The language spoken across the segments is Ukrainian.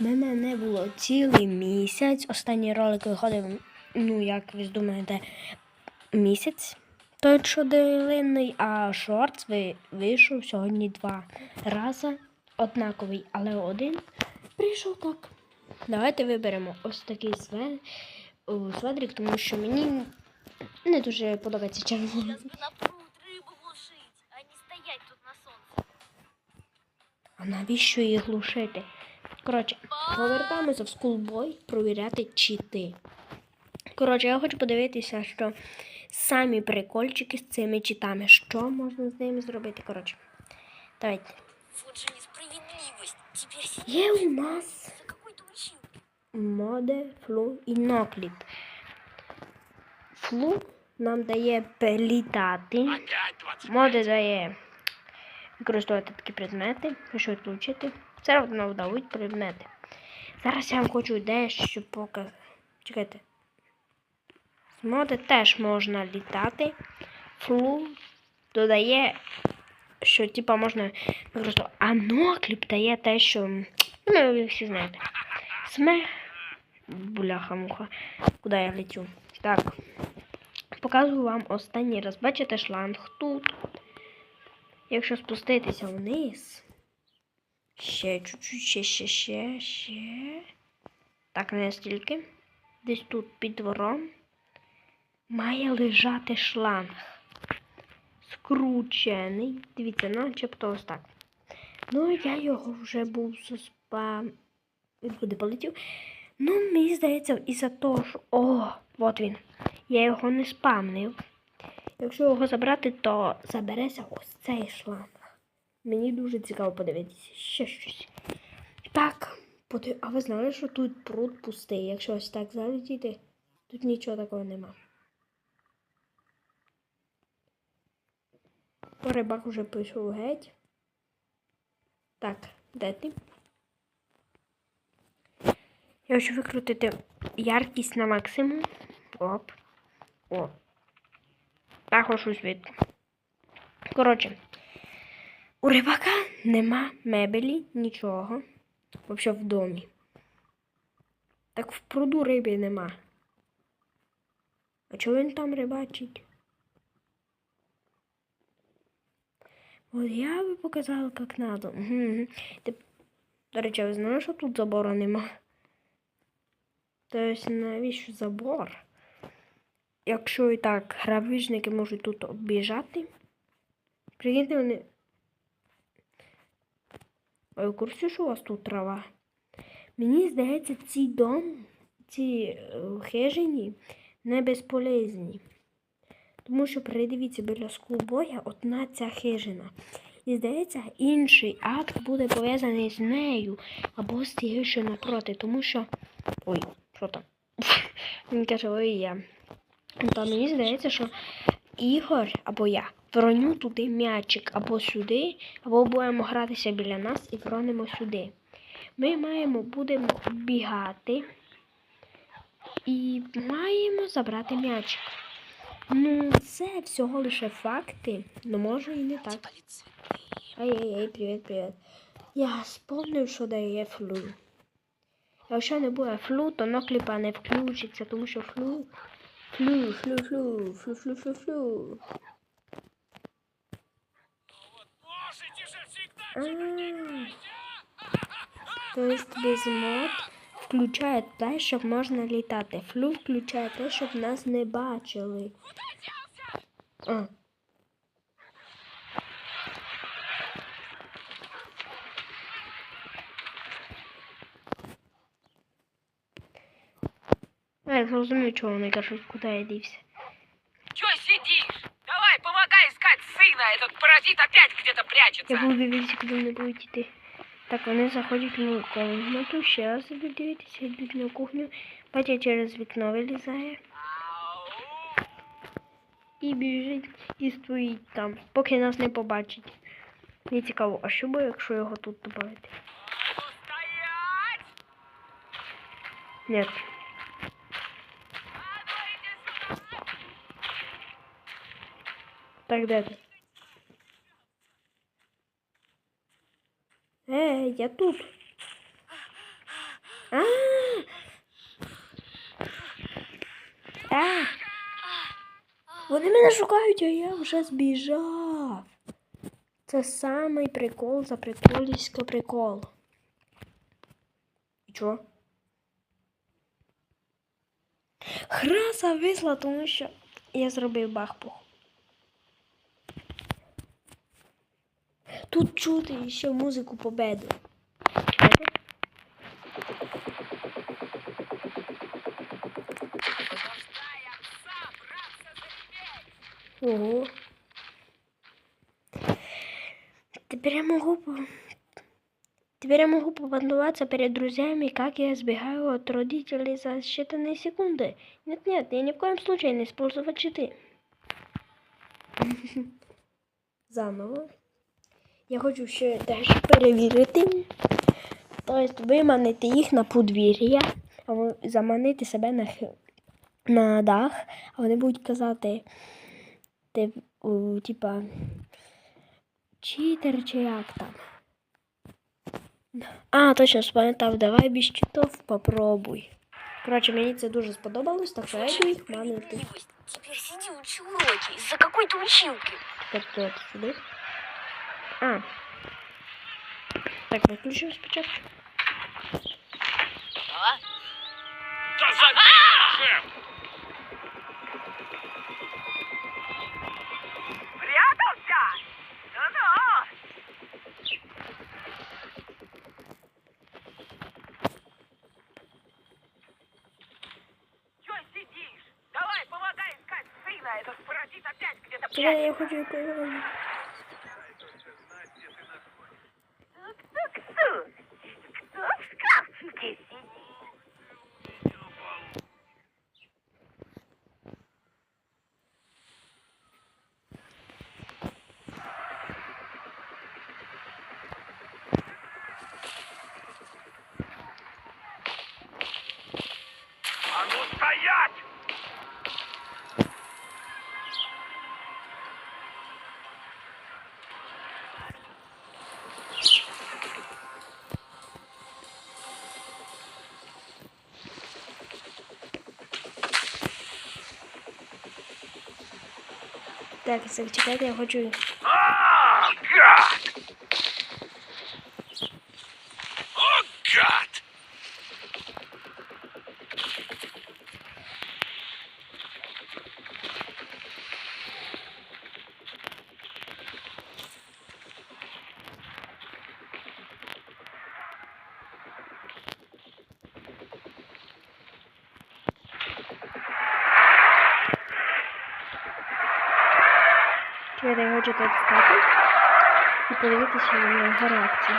Мене не було цілий місяць. Останній ролик виходив, ну, як ви думаєте, місяць. Той щоденний, а шортс вийшов сьогодні два рази. Однаковий, але один прийшов так. Давайте виберемо ось такий сведрик, тому що мені не дуже подобається червоний. А навіщо її глушити? Коротше, повертаємося в Schoolboy провіряти чити. Коротше, я хочу подивитися, що самі прикольчики з цими читами. Що можна з ними зробити? Коротше, давайте. Є у нас моде, флу і нокліп. Флу нам дає літати. Моде дає використовувати такі предмети, що відлучити. Все одно вдавуть предмети. Зараз я вам хочу дещо показати. Чекайте. З моди теж можна літати. Флу додає, що типа можна використовувати. А нокліп дає те, що. Ну, ви всі знаєте. Сме. Бляха-муха. Куди я летю? Так. Показую вам останній раз. Бачите шланг тут. Якщо спуститися вниз. Ще чуть-чуть, ще, ще, ще, ще. Так, не настільки. Десь тут під двором має лежати шланг. Скручений. Дивіться, начебто ось так. Ну, я його вже був заспам. Він куди полетів. Ну, мені здається, із-за того, що. О, от він. Я його не спамнив. Якщо його забрати, то забереться ось цей шланг. Мені дуже цікаво подивитися ще щось. Так, а ви знали, що тут пруд пустий. Якщо ось так залетіти, тут нічого такого нема. Рибак уже пішов геть. Так, де ти? Я хочу викрутити яркість на максимум. Оп. О. Також у світ. Коротше, у рибака нема мебелі, нічого. Взагалі в домі. Так в пруду риби нема. А чого він там рибачить? От я би показала, як надо. До речі, ви знаєте, що тут забору нема? Тобто, навіщо забор? Якщо і так грабіжники можуть тут обіжати. Прикиньте вони. А ви курсі, що у вас тут трава? Мені здається, ці дом, ці е, хижині не безполезні. Тому що передивіться біля скулбоя одна ця хижина. І здається, інший акт буде пов'язаний з нею або з тією, що напроти. Тому що. Ой, що там? Він каже, ой я. Та мені здається, що Ігор або я вороню туди м'ячик або сюди, або будемо гратися біля нас і воронимо сюди. Ми маємо, будемо бігати і маємо забрати м'ячик. Ну, це всього лише факти, ну може і не так. Ай-яй-яй, привіт, привіт. Я спомнив, що дає флу. Якщо не буде флу, то нокліпа не включиться, тому що флу. Флю, флю, флю, флю, флю, флю, флю. А, То есть без мод включає те, щоб можна літати. Флю включає те, щоб нас не бачили. А. Я зрозумів, чого вони кажуть, куди я дівся. Че сидишь? Давай, помогай искать сына. Этот паразит опять где-то прячется. Я буду дивитися, куди вони будуть йти. Так, вони заходять в комнату, ще раз ідуть дивитися, йдуть на кухню. Батя через вікно вилізає і біжить і стоїть там, поки нас не побачить. Мені цікаво, а що буде, якщо його тут добавити? Ну, Так, де ти? Е, я тут. А! А! Вони мене шукають, а я вже збіжав. Це самий прикол за приколісько прикол. І чого? Гра зависла, тому що я зробив бахпух. Тут чути ще музику победу. Ого. Теперь я могу... по- Теперь я могу побандоваться перед друзьями, как я сбегаю от родителей за считанные секунды. Нет-нет, я ни в коем случае не использовать читы. Заново. Я хочу ще теж перевірити. Тобто виманити їх на подвір'я, а заманити себе на, на дах, а вони будуть казати, ти, о, типа, читер чи як там. А, точно спам'ятав, давай без читов попробуй. Коротше, мені це дуже сподобалось, так що я їх манити. Теперь сиди учи уроки из-за какой-то училки. Тобто от сюди. А. Так, виключимо спочатку. Да забей уже! Прятался? Ну-ну! Чё сидишь? Давай, помогай искать сына, этот паразит опять где-то я прячется. хочу якось. Так, чекайте, я хочу. А, гад! О, гад! Чекайте, я хочу тут стати і подивитися на його реакцію.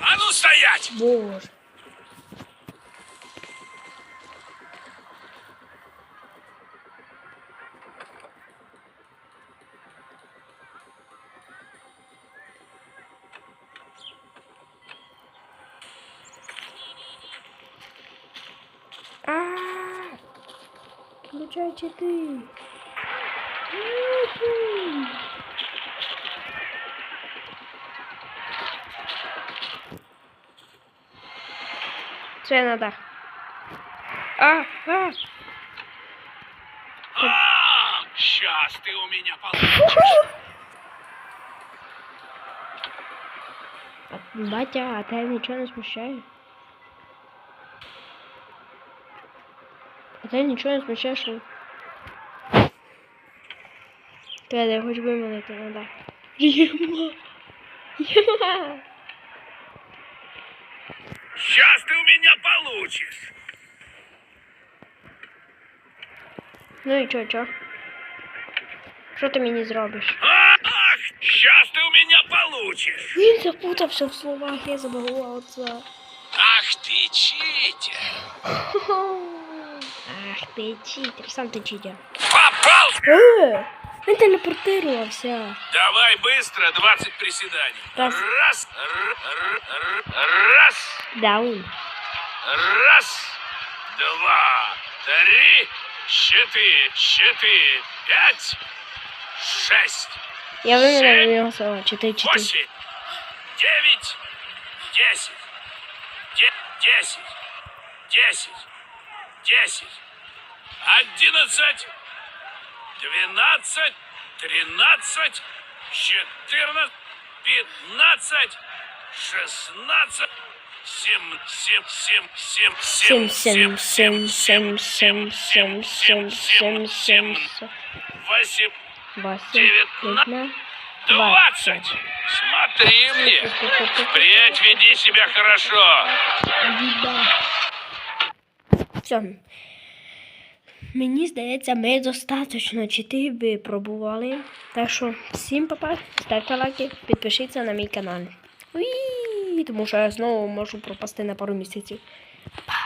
А ну стоять! Боже. Включай читы. Уху. Це на дах. А, а. А, сейчас ты у меня получишь. Батя, а тебе нічого не смущає? А тебе нічого не смущає, що... Треба, я хочу виманити на дах. Єма! Єма! Сейчас ты у меня получишь. Ну і чо, чо? Що ти мені зробиш? А, ах, сейчас ты у меня получишь. Він запутався в словах, я забула це. Ах ты читер. Ах, ти читер, сам ти читер. Попал! Е, він телепортувався. Давай быстро 20 приседаний. Раз. Раз, раз. Даун. Раз, два, три, четыре, четыре, пять, шесть, Я виміряю його слова. 4-4. восемь, девять, десять, де- десять, десять, десять, одиннадцать, двенадцать, тринадцать, четырнадцать, пятнадцать, шестнадцать, семь, семь, семь, семь, Сім, семь, сім, сім, сім, сім, сім, сім, сім, сім. восемь, Восемь, Девятна- дев'ятна, двадцать. Смотри мне. Впредь веди себя хорошо. Все. Мені здається, ми достатньо чити випробували. Так що всім папа, ставте лайки, підпишіться на мій канал. Уї, тому що я знову можу пропасти на пару місяців. Па!